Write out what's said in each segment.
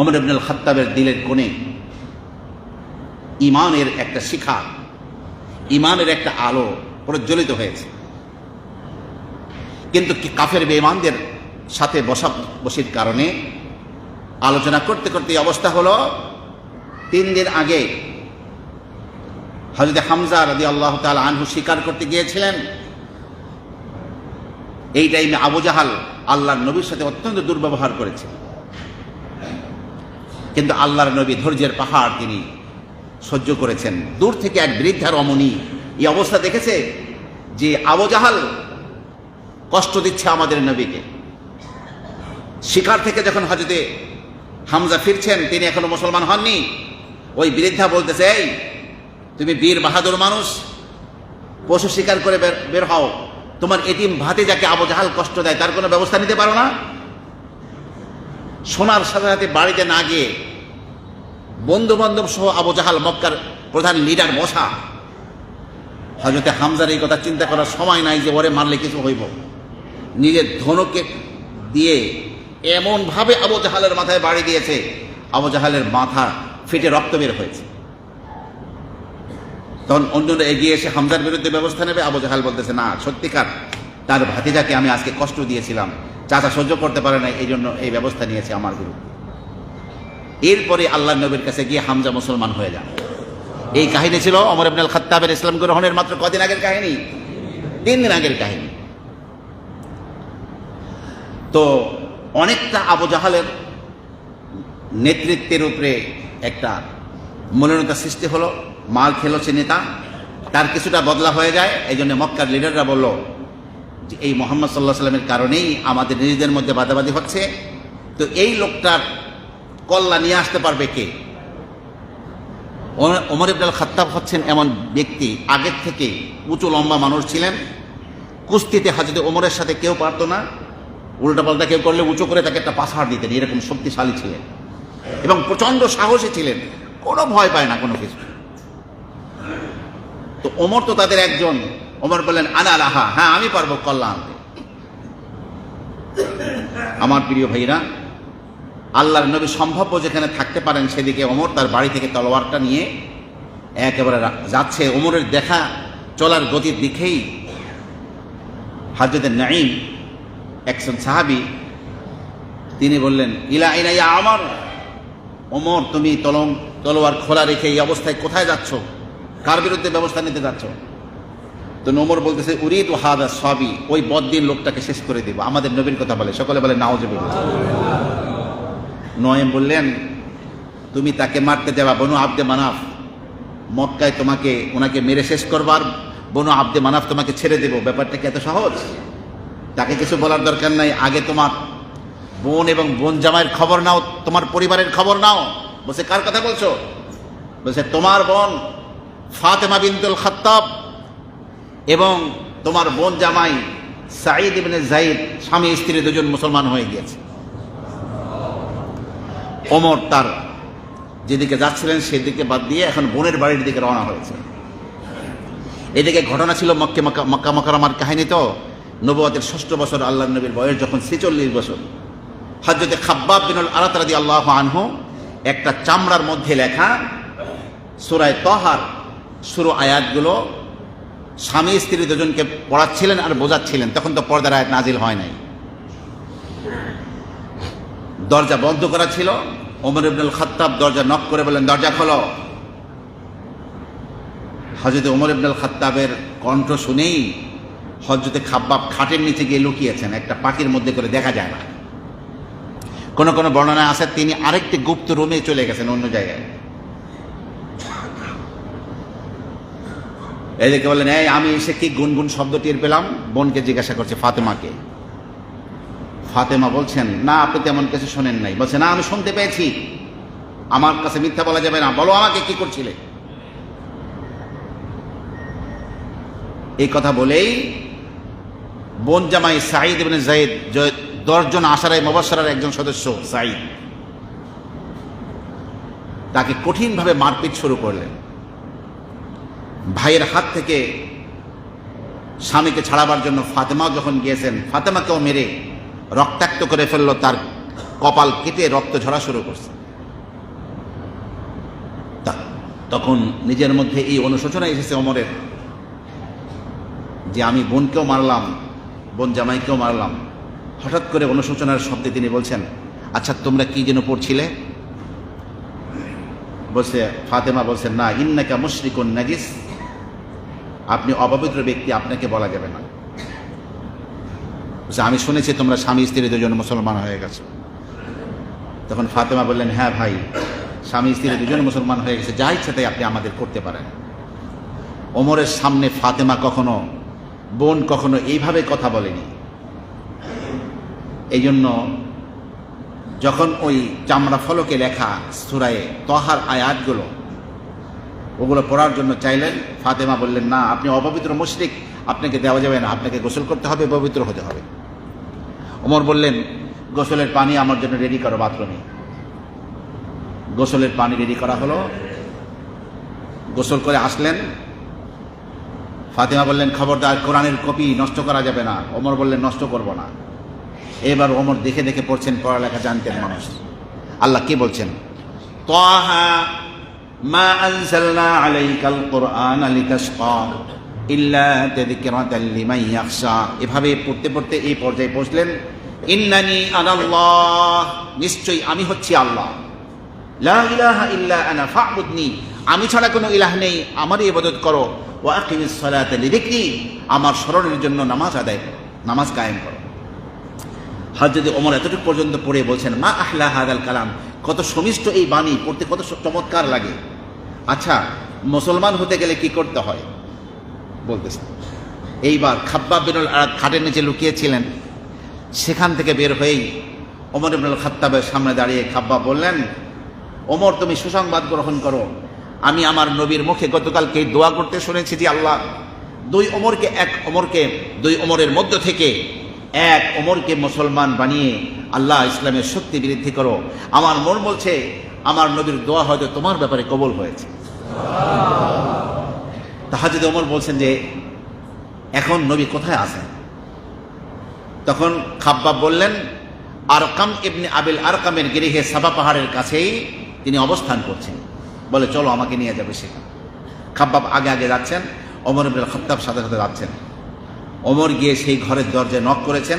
অমর ইবনুল খাত্তাবের দিলের কোণে ইমানের একটা শিখা ইমানের একটা আলো প্রজ্বলিত হয়েছে। কিন্তু কাফের বেঈমানদের সাথে বসা বসির কারণে আলোচনা করতে করতে অবস্থা হলো, তিন দিন আগে হজরত হামজা রাদি আল্লাহ তাল আনহু স্বীকার করতে গিয়েছিলেন। এই টাইমে আবু জাহাল আল্লাহর নবীর সাথে অত্যন্ত দুর্ব্যবহার করেছে। কিন্তু আল্লাহর নবী ধৈর্যের পাহাড় তিনি সহ্য করেছেন। দূর থেকে এক বৃদ্ধা রমণী এই অবস্থা দেখেছে যে আবু জাহাল কষ্ট দিচ্ছে আমাদের নবীকে। শিকার থেকে যখন হজরতে হামজা ফিরছেন, তিনি এখনও মুসলমান হননি। ওই বৃদ্ধা বলতেছে, এই, তুমি বীর বাহাদুর মানুষ, পশু শিকার করে বের- হও। তোমার এটিম ভাতে যাকে আবু জাহাল কষ্ট দেয়, তার কোনো ব্যবস্থা নিতে পারো না? সোনার সাথে সাথে বাড়িতে না গিয়ে বন্ধু বান্ধব সহ আবু জাহাল মক্কার প্রধান লিডার বসা হজরতে হামজার এই কথা চিন্তা করার সময় নাই যে ওরে মারলে কিছু হইব। নিজের ধনুকে দিয়ে এমনভাবে আবু জাহালের মাথায় বাড়ি দিয়েছে, আবু জাহালের মাথা ফেটে রক্ত বের হয়েছে। তখন অন্যরা এগিয়ে এসে হামজার বিরুদ্ধে ব্যবস্থা নেবে। আবু জাহাল বলতেছে, না, সত্যিকার, তার ভাতিজাকে আমি আজকে কষ্ট দিয়েছিলাম। চাচা সহ্য করতে পারে না এই জন্য এই ব্যবস্থা নিয়েছে আমার বিরুদ্ধে এরপরে আল্লাহ নবীর কাছে গিয়ে হামজা মুসলমান হয়ে যান। এই কাহিনী ছিল অমর ইবনুল খাত্তাবের ইসলাম গ্রহণের মাত্র কদিন আগের কাহিনী? তিন দিন আগের কাহিনী। তো অনেকটা আবু জাহালের নেতৃত্বের উপরে একটা মলিনতা সৃষ্টি হলো মার খেলো সে নেতা, তার কিছুটা বদলা হয়ে যায় এই জন্য মক্কার লিডাররা বলল এই মোহাম্মদ সাল্লাহ সাল্লামের কারণেই আমাদের নিজেদের মধ্যে বাদাবাদি হচ্ছে। তো এই লোকটার কল্লা নিয়ে আসতে পারবে কে? ওমর- ইবনুল খাত্তাব হচ্ছেন এমন ব্যক্তি, আগের থেকে উঁচু লম্বা মানুষ ছিলেন। কুস্তিতে হাজতে ওমরের সাথে কেউ পারতো না। উল্টাপাল্টা কেউ করলে উঁচু করে তাকে একটা পাশাড় দিতেন, এরকম শক্তিশালী ছিলেন। এবং প্রচণ্ড সাহসী ছিলেন। কোনো ভয় পায় না, কোনো কিছু। তো ওমর তো তাদের একজন ওমর বললেন আনা লাহা। হ্যাঁ আমি পারব আনতে আমার প্রিয় ভাইরা, আল্লাহর নবী সম্ভাব্য যেখানে থাকতে পারেন, সেদিকে ওমর তার বাড়ি থেকে তলোয়ারটা নিয়ে একেবারে যাচ্ছে। ওমরের দেখা চলার গতির দিকেই হাজরতের নাইম একজন সাহাবি, তিনি বললেন, ইলা ইলা ইয়া আমার ওমর তুমি তলম তলোয়ার খোলা রেখে এই অবস্থায় কোথায় যাচ্ছ? কার বিরুদ্ধে ব্যবস্থা নিতে যাচ্ছ? তো নোমর বলতেছে, উরিদ ও হাদা সবই ওই বদিন লোকটাকে শেষ করে দেব। আমাদের নবীর কথা বলে, সকলে বলে নাও যাবে নয়েম বললেন, তুমি তাকে মারতে যাবা, বনু আব্দে মানাফ। মক্কায় তোমাকে, ওনাকে মেরে শেষ করবার বনু আব্দে মানাফ তোমাকে ছেড়ে দেব। ব্যাপারটা কি এত সহজ? তাকে কিছু বলার দরকার নাই। আগে তোমার বোন এবং বোন জামাইয়ের খবর নাও, তোমার পরিবারের খবর নাও। বলছে, কার কথা বলছো? বলছে, তোমার বোন ফাতেমা বিনতুল খাত্তাব এবং তোমার বোন জামাই সাঈদ ইবনে জাইদ স্বামী স্ত্রী দুজন মুসলমান হয়ে গিয়েছে। ওমর তার যেদিকে যাচ্ছিলেন সেদিকে বাদ দিয়ে এখন বোনের বাড়ির দিকে রওনা হয়েছে। এদিকে ঘটনা ছিল মক্কে, মক্কা মক্কা মকরমার কাহিনী তো। নবুয়াতের ষষ্ঠ বছর আল্লাহ নবীর বয়স যখন ছেচল্লিশ বছর। হজরতে খাব্বাব বিনুল আরাত রাদি আল্লাহ আনহু একটা চামড়ার মধ্যে লেখা সুরায় তহার শুরু আয়াতগুলো স্বামী স্ত্রী দুজনকে পড়াচ্ছিলেন আর বোঝাচ্ছিলেন। তখন তো পর্দার আয়াত নাজিল হয় নাই। দরজা বন্ধ করা ছিল। ওমর ইবনুল খাত্তাব দরজা নক করে বললেন, দরজা খোলো। হজরত ওমর ইবনুল খাত্তাবের কণ্ঠ শুনেই হজরতে খাব্বাব খাটের নিচে গিয়ে লুকিয়েছেন। একটা পাখির মধ্যে করে দেখা যায় না। কোনো কোনো বর্ণনা আছে, তিনি আরেকটি গুপ্ত রুমে চলে গেছেন অন্য জায়গায়। এদিকে বললেন, এই, আমি এসে কি গুনগুন শব্দ টের পেলাম? বোনকে জিজ্ঞাসা করছে, ফাতেমাকে। ফাতেমা বলছেন, না, আপনি তেমন কিছু শোনেন নাই। বলছে, না, আমি শুনতে পেয়েছি। আমার কাছে মিথ্যা বলা যাবে না। বলো আমাকে কি করছিলে? এই কথা বলেই বোন জামাই সাঈদ ইবনে জাইদ জ- দশজন আশারাই মুবাশশারার একজন সদস্য, সাঈদ, তাকে কঠিনভাবে মারপিট শুরু করলেন। ভাইয়ের হাত থেকে স্বামীকে ছাড়াবার জন্য ফাতেমা যখন গিয়েছেন, ফাতেমাকেও মেরে রক্তাক্ত করে ফেলল, তার কপাল কেটে রক্ত ঝরা শুরু করছে। তখন নিজের মধ্যে এই অনুশোচনা এসেছে অমরের, যে আমি বোনকেও মারলাম, বোন জামাইকেও মারলাম। হঠাৎ করে অনুশোচনার শব্দে তিনি বলছেন আচ্ছা তোমরা কি যেন পড়ছিলে? বলছে, ফাতেমা বলছেন না, ইন্নাকা মুশরিকুন নাজিস। আপনি অপবিত্র ব্যক্তি, আপনাকে বলা যাবে না। আমি শুনেছি তোমরা স্বামী, স্ত্রী দুজন মুসলমান হয়ে গেছো। তখন ফাতেমা বললেন হ্যাঁ ভাই, স্বামী, স্ত্রী দুজন মুসলমান হয়ে গেছে, যা ইচ্ছা তাই আপনি আমাদের করতে পারেন। ওমরের সামনে ফাতেমা কখনো, বোন কখনো এইভাবে কথা বলেনি। এই জন্য যখন ওই চামড়া ফলকে লেখা সুরায়ে তহার আয়াতগুলো ওগুলো পড়ার জন্য চাইলেন। ফাতেমা বললেন, না, আপনি অপবিত্র মুশরিক, আপনাকে দেওয়া যাবে না, আপনাকে গোসল করতে হবে, পবিত্র হতে হবে। ওমর বললেন, গোসলের পানি আমার জন্য রেডি করো, বাথরুমে। গোসলের পানি রেডি করা হলো। গোসল করে আসলেন। ফাতেমা বললেন, খবরদার, কোরআনের কপি নষ্ট করা যাবে না। ওমর বললেন, নষ্ট করব না। এবার ওমর দেখে দেখে পড়ছেন, পড়ালেখা জানতেন মানুষ। আল্লাহ কি বলছেন? তাহা মা কোরআন এভাবে পড়তে পড়তে এই পর্যায়ে পৌঁছলেন ইন্নানি আনাল্লাহ, নিশ্চয়ই আমি হচ্ছি আল্লাহ। আনা আমি ছাড়া কোনো ইলাহ নেই, আমারই ইবাদত করো। ওয়া আমার স্মরণের জন্য নামাজ আদায় নামাজ কায়েম করো। হযরত ওমর এতটুকু পর্যন্ত পড়ে বলছেন, মা আহলা হাদাল কালাম, কত সমিষ্ট এই বাণী, পড়তে কত চমৎকার লাগে। আচ্ছা মুসলমান হতে গেলে কি করতে হয়? বলতেছেন এইবার খাব্বা বিনুল আরাদ খাটের নিচে লুকিয়েছিলেন। সেখান থেকে বের হয়েই ওমর ইবনুল খাত্তাবের সামনে দাঁড়িয়ে খাব্বা বললেন, ওমর, তুমি সুসংবাদ গ্রহণ করো। আমি আমার নবীর মুখে গতকালকে দোয়া করতে শুনেছি যে আল্লাহ, দুই ওমরকে এক ওমরকে, দুই ওমরের মধ্য থেকে এক ওমরকে মুসলমান বানিয়ে আল্লাহ ইসলামের শক্তি বৃদ্ধি করো। আমার মন বলছে, আমার নবীর দোয়া হয়তো তোমার ব্যাপারে কবল হয়েছে। তাহাজুদ ওমর বলছেন যে, এখন নবী কোথায় আছেন? তখন খাব্বাব বললেন, আরকাম ইবনে আবিল আরকামের গিরিহে সাবা পাহাড়ের কাছেই তিনি অবস্থান করছেন। বলে, চলো আমাকে নিয়ে যাবে সেখানে খাব্বাব আগে আগে যাচ্ছেন অমর ইবনুল খত্তাব সাথে সাথে যাচ্ছেন। অমর গিয়ে সেই ঘরের দরজায় নক করেছেন।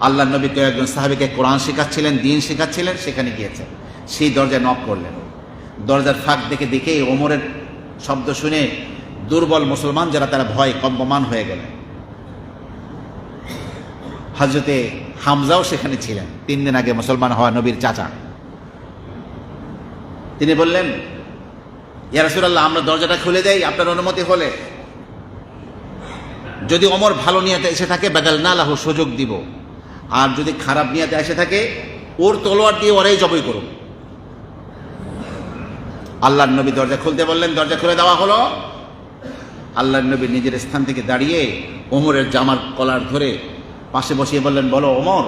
আল্লাহ নবী কয়েকজন সাহাবিকে কোরআন শেখাচ্ছিলেন, দিন শেখাচ্ছিলেন, সেখানে গিয়েছেন। সেই দরজায় নক করলেন। দরজার ফাঁক দেখে দেখে ওমরের শব্দ শুনে দুর্বল মুসলমান যারা তারা ভয় কম্পমান হয়ে গেলেন হজরতে হামজাও সেখানে ছিলেন। তিন দিন আগে মুসলমান হওয়া নবীর চাচা। তিনি বললেন ইয়ারসুল্লাহ আমরা দরজাটা খুলে দেই, আপনার অনুমতি হলে। যদি অমর ভালো নিয়াতে এসে থাকে বেদাল না লাহু সুযোগ দিব। আর যদি খারাপ নিয়াতে এসে থাকে, ওর তলোয়ার দিয়ে ওরাই জবই করুন আল্লাহর নবী দরজা খুলতে বললেন, দরজা খুলে দেওয়া হলো। আল্লাহর নবী নিজের স্থান থেকে দাঁড়িয়ে ওমরের জামার কলার ধরে পাশে বসিয়ে বললেন, বলো ওমর,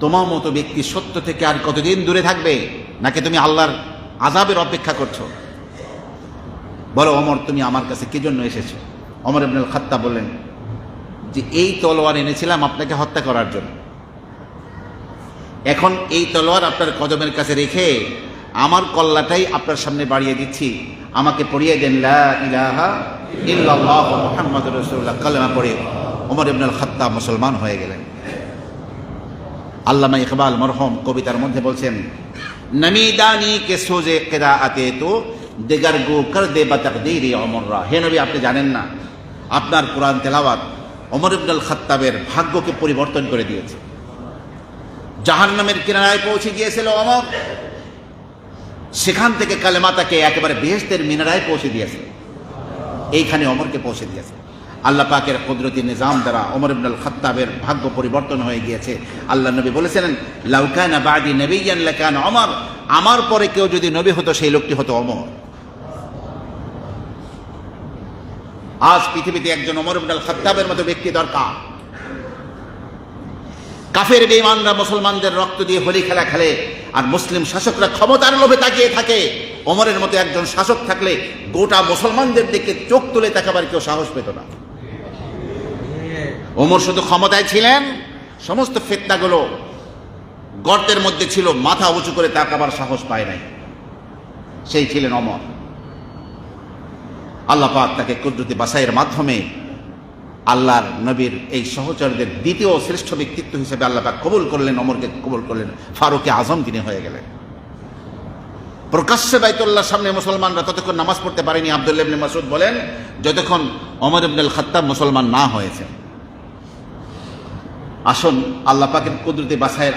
তোমার মতো ব্যক্তি সত্য থেকে আর কতদিন দূরে থাকবে? নাকি তুমি আল্লাহর আজাবের অপেক্ষা করছ? বলো অমর তুমি আমার কাছে কি জন্য এসেছ? অমর ইবনুল খাত্তা বললেন, যে এই তলোয়ার এনেছিলাম আপনাকে হত্যা করার জন্য। এখন এই তলোয়ার আপনার কদমের কাছে রেখে আমার কল্লাটাই আপনার সামনে বাড়িয়ে দিচ্ছি। আমাকে পড়িয়ে দেন কালেমা পড়ে ওমর ইবনুল খাত্তাব মুসলমান হয়ে গেলেন। আল্লামা ইকবাল মরহম কবিতার মধ্যে বলছেন, নমিদানি কে সোজে কেদা আতে তো দেগার গো কর দে বা তাকদীর অমররা হে নবী, আপনি জানেন না, আপনার কোরআন তেলাওয়াত অমর ইবনুল খাত্তাবের ভাগ্যকে পরিবর্তন করে দিয়েছে। জাহান্নামের কিনারায় পৌঁছে গিয়েছিল অমর সেখান থেকে কালেমা তাকে একেবারে বেহেস্তের মিনারায় পৌঁছে দিয়েছে। এইখানে অমরকে পৌঁছে দিয়েছে। আল্লাহ পাকের কুদরতি নিজাম দ্বারা অমর ইবনুল খাত্তাবের ভাগ্য পরিবর্তন হয়ে গিয়েছে। আল্লাহ নবী বলেছিলেন লাউকানা বাদি নবীয়ান লাকান অমর। আমার পরে কেউ যদি নবী হতো, সেই লোকটি হতো অমর। আজ পৃথিবীতে একজন অমর ইবনুল খাত্তাবের মতো ব্যক্তি দরকার। কাফের বেঈমানরা মুসলমানদের রক্ত দিয়ে হোলি খেলা খেলে আর মুসলিম শাসকরা ক্ষমতার লোভে তাকিয়ে থাকে। অমরের মতো একজন শাসক থাকলে গোটা মুসলমানদের দিকে চোখ তুলে তাকাবার কেউ সাহস পেত না। ওমর শুধু ক্ষমতায় ছিলেন, সমস্ত ফেতনাগুলো গর্তের মধ্যে ছিল, মাথা উঁচু করে তাকাবার সাহস পায় নাই। সেই ছিলেন অমর আল্লাহ পাক তাকে কুদরতি বাসাইয়ের মাধ্যমে আল্লাহর নবীর এই সহচরদের দ্বিতীয় শ্রেষ্ঠ ব্যক্তিত্ব হিসেবে আল্লাহ পাক কবুল করলেন, অমরকে কবুল করলেন। ফারুকে আজম তিনি হয়ে গেলেন। প্রকাশ্যে বাইতুল্লাহর সামনে মুসলমানরা ততক্ষণ নামাজ পড়তে পারেনি। আবদুল্লাহ ইবনে মাসুদ বলেন, যতক্ষণ অমর ইবনুল খাত্তাব মুসলমান না হয়েছে। আসুন, আল্লাহ পাকের কুদরতি বাসায়ের